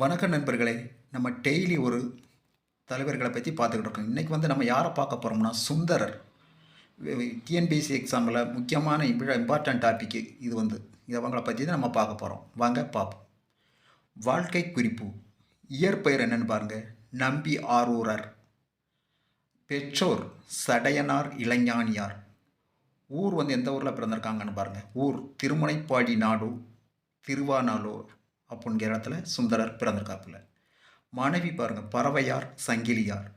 வணக்க நண்பர்களே நம்ம டெய்லி ஒரு தலைவர்களை பற்றி பார்த்துக்கிட்டு இருக்கோம். இன்றைக்கி வந்து நம்ம யாரை பார்க்க போகிறோம்னா சுந்தரர். டிஎன்பிஎஸ்சி எக்ஸாமில் முக்கியமான இம்பார்ட்டன்ட் டாப்பிக்கு இது வந்து. இவங்களை பற்றி தான் நம்ம பார்க்க போகிறோம் வாங்க பார்ப்போம். வாழ்க்கை குறிப்பு. இயற்பெயர் என்னன்னு பாருங்கள் நம்பி ஆரூரர். பெற்றோர் சடையனார் இளைஞானியார். ஊர் வந்து எந்த ஊரில் பிறந்திருக்காங்கன்னு பாருங்கள் ஊர் திருமுனைப்பாடி நாடு திருவானாலூர் அப்படிங்கிற இடத்துல சுந்தரர் பிறந்திருக்காப்புல. மனைவி பாருங்கள் பறவையார் சங்கிலியார்.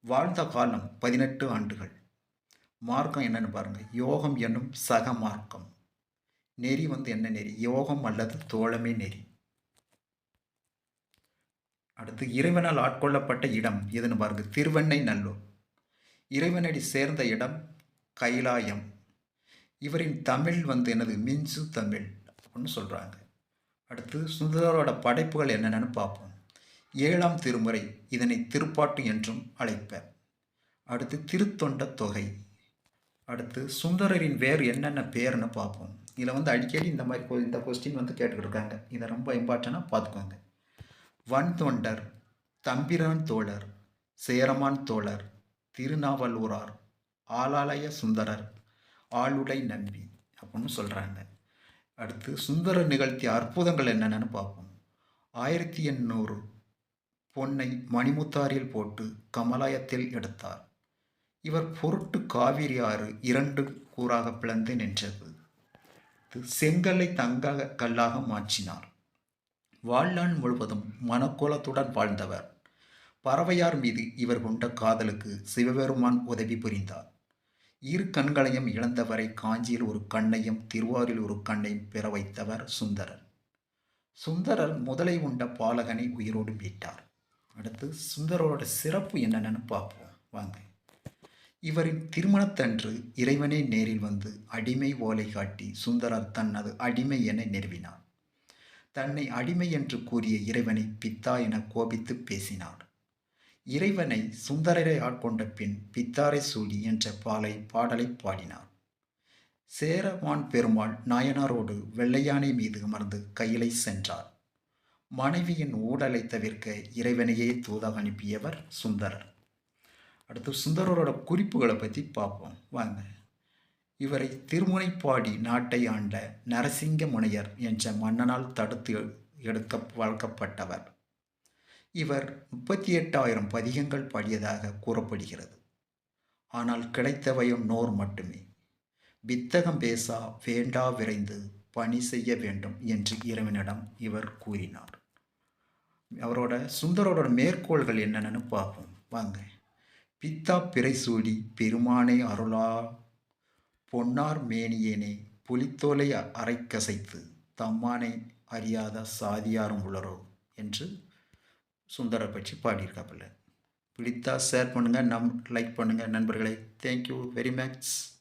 வாழ்ந்த காலம் பதினெட்டு ஆண்டுகள். மார்க்கம் என்னன்னு பாருங்கள் யோகம் என்னும் சக மார்க்கம். நெறி வந்து என்ன நெறி? யோகம் அல்லது தோழமை நெறி. அடுத்து இறைவனால் ஆட்கொள்ளப்பட்ட இடம் எதுன்னு பாருங்க திருவெண்ணை நல்லூர். இறைவனடி சேர்ந்த இடம் கைலாயம். இவரின் தமிழ் வந்து என்னது? மிஞ்சு தமிழ் அப்படின்னு சொல்கிறாங்க அடுத்து சுந்தரரோட படைப்புகள் என்னென்னு பார்ப்போம். ஏழாம் திருமுறை இதனை திருப்பாட்டு என்றும் அழைப்பர். அடுத்து திருத்தொண்ட தொகை. அடுத்து சுந்தரரின் வேறு என்னென்ன பேர்னு பார்ப்போம். இதில் வந்து அடிக்கடி இந்த மாதிரி கொ- இந்த கொஸ்டின் வந்து கேட்டுக்கிட்டு இருக்காங்க இதை ரொம்ப இம்பார்ட்டண்ட்டாக பார்த்துக்கோங்க. வன் தொண்டர் தம்பிரான் தோழர் சேரமான் தோழர் திருநாவலூரார் ஆலாலய சுந்தரர் ஆளுடை நம்பி அப்படின்னு சொல்கிறாங்க அடுத்து சுந்தரர் நிகழ்த்திய அற்புதங்கள் என்னென்னு பார்ப்போம். ஆயிரத்தி எண்ணூறு பொன்னை மணிமுத்தாரில் போட்டு கமலாயத்தில் எடுத்தார். இவர் பொருட்டு காவிரி ஆறு இரண்டு கூறாக பிளந்து நின்றது. செங்கல்லை தங்க கல்லாக மாற்றினார். வாழ்நாள் முழுவதும் மனக்கோலத்துடன் வாழ்ந்தவர். பறவையார் மீது இவர் கொண்ட காதலுக்கு சிவபெருமான் உதவி புரிந்தார். இரு கண்களையும் இழந்தவரை காஞ்சியில் ஒரு கண்ணையும் திருவாரூரில் ஒரு கண்ணையும் பெற வைத்தவர் சுந்தரர். சுந்தரர் முதலை உண்ட பாலகனை உயிரோடு மீட்டார். அடுத்து சுந்தரரோட சிறப்பு என்னென்னு பார்ப்போம். வாங்க. இவரின் திருமணத்தன்று இறைவனே நேரில் வந்து அடிமை ஓலை காட்டி சுந்தரர் தனது அடிமை என நிறுவினார். தன்னை அடிமை என்று கூறிய இறைவனை பித்தா என கோபித்து பேசினார். இறைவனை சுந்தரரை ஆட்கொண்ட பின் பித்தாரை சூடி என்ற பாலை பாடலை பாடினார். சேரமான் பெருமாள் நாயனாரோடு வெள்ளையானை மீது அமர்ந்து கையிலை சென்றார். மனைவியின் ஊடலை தவிர்க்க இறைவனையே தூதாக அனுப்பியவர் சுந்தரர். அடுத்து சுந்தரரோட குறிப்புகளை பற்றி பார்ப்போம். வாங்க. இவரை திருமுனைப்பாடி நாட்டை ஆண்ட நரசிங்க முனையர் என்ற மன்னனால் தடுத்து எடுக்க வளர்க்கப்பட்டவர். இவர் முப்பத்தி எட்டாயிரம் பதிகங்கள் பாடியதாக கூறப்படுகிறது. ஆனால் கிடைத்தவையும் நோர் மட்டுமே. வித்தகம் பேசா வேண்டா விரைந்து பணி செய்ய வேண்டும் என்று இறைவனிடம் இவர் கூறினார். அவரோட சுந்தரோட மேற்கோள்கள் என்னென்னு பார்ப்போம். வாங்க. பித்தா பிறைசூடி பெருமானை அருளா பொன்னார் மேனியேனே புலித்தோலை அரைக்கசைத்து தம்மானை அறியாத சாதியாரும் உளரோ என்று சுந்தரை பற்றி பாடியிருக்காப்புல. பிடித்தா ஷேர் பண்ணுங்கள் நம் லைக் பண்ணுங்கள் நண்பர்களை. Thank you very much